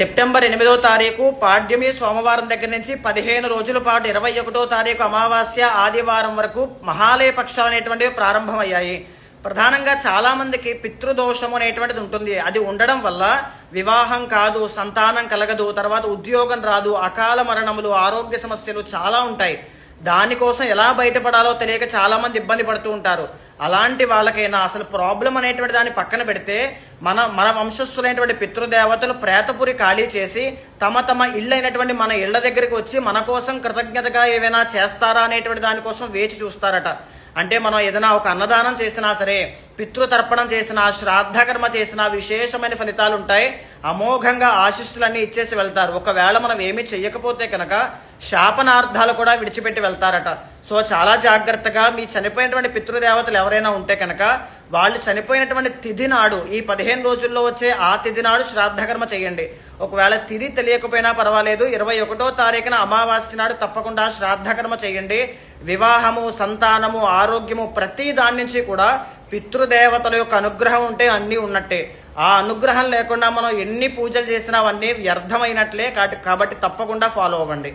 September ఎనిమిదో తారీఖు పాడ్యమి సోమవారం దగ్గర నుంచి పదిహేను రోజుల పాటు ఇరవై ఒకటో తారీఖు అమావాస్య ఆదివారం వరకు మహాలయ పక్షాలు అనేటువంటివి ప్రారంభమయ్యాయి. ప్రధానంగా చాలా మందికి పితృదోషం అనేటువంటిది ఉంటుంది. అది ఉండడం వల్ల వివాహం కాదు సంతానం కలగదు తర్వాత ఉద్యోగం రాదు అకాల మరణములు ఆరోగ్య సమస్యలు చాలా ఉంటాయి. దానికోసం ఎలా బయటపడాలో తెలియక చాలా మంది ఇబ్బంది పడుతూ ఉంటారు. అలాంటి వాళ్ళకైనా అసలు ప్రాబ్లం అనేటువంటి దాన్ని పక్కన పెడితే మన మన వంశస్థులైనటువంటి పితృదేవతలు ప్రేతపురి ఖాళీ చేసి తమ తమ ఇళ్ళు అయినటువంటి మన ఇళ్ళ దగ్గరికి వచ్చి మన కోసం కృతజ్ఞతగా ఏవైనా చేస్తారా అనేటువంటి దానికోసం వేచి చూస్తారట. అంటే మనం ఏదైనా ఒక అన్నదానం చేసినా సరే పితృతర్పణం చేసినా శ్రాద్ధకర్మ చేసినా విశేషమైన ఫలితాలు ఉంటాయి. అమోఘంగా ఆశిస్సులన్నీ ఇచ్చేసి వెళ్తారు. ఒకవేళ మనం ఏమీ చెయ్యకపోతే కనుక శాపనార్థాలు కూడా విడిచిపెట్టి వెళ్తారట. సో చాలా జాగ్రత్తగా మీ చనిపోయినటువంటి పితృదేవతలు ఎవరైనా ఉంటే కనుక వాళ్ళు చనిపోయినటువంటి తిథి నాడు ఈ పదిహేను రోజుల్లో వచ్చే ఆ తిథి నాడు శ్రాద్ధకర్మ చేయండి. ఒకవేళ తిథి తెలియకపోయినా పర్వాలేదు ఇరవై ఒకటో తారీఖున అమావాస్య నాడు తప్పకుండా శ్రాద్ధకర్మ చేయండి. వివాహము సంతానము ఆరోగ్యము ప్రతి దాని నుంచి కూడా పితృదేవతల యొక్క అనుగ్రహం ఉంటే అన్నీ ఉన్నట్టే. ఆ అనుగ్రహం లేకుండా మనం ఎన్ని పూజలు చేసినా అవన్నీ వ్యర్థమైనట్లే కాబట్టి కాబట్టి తప్పకుండా ఫాలో అవ్వండి.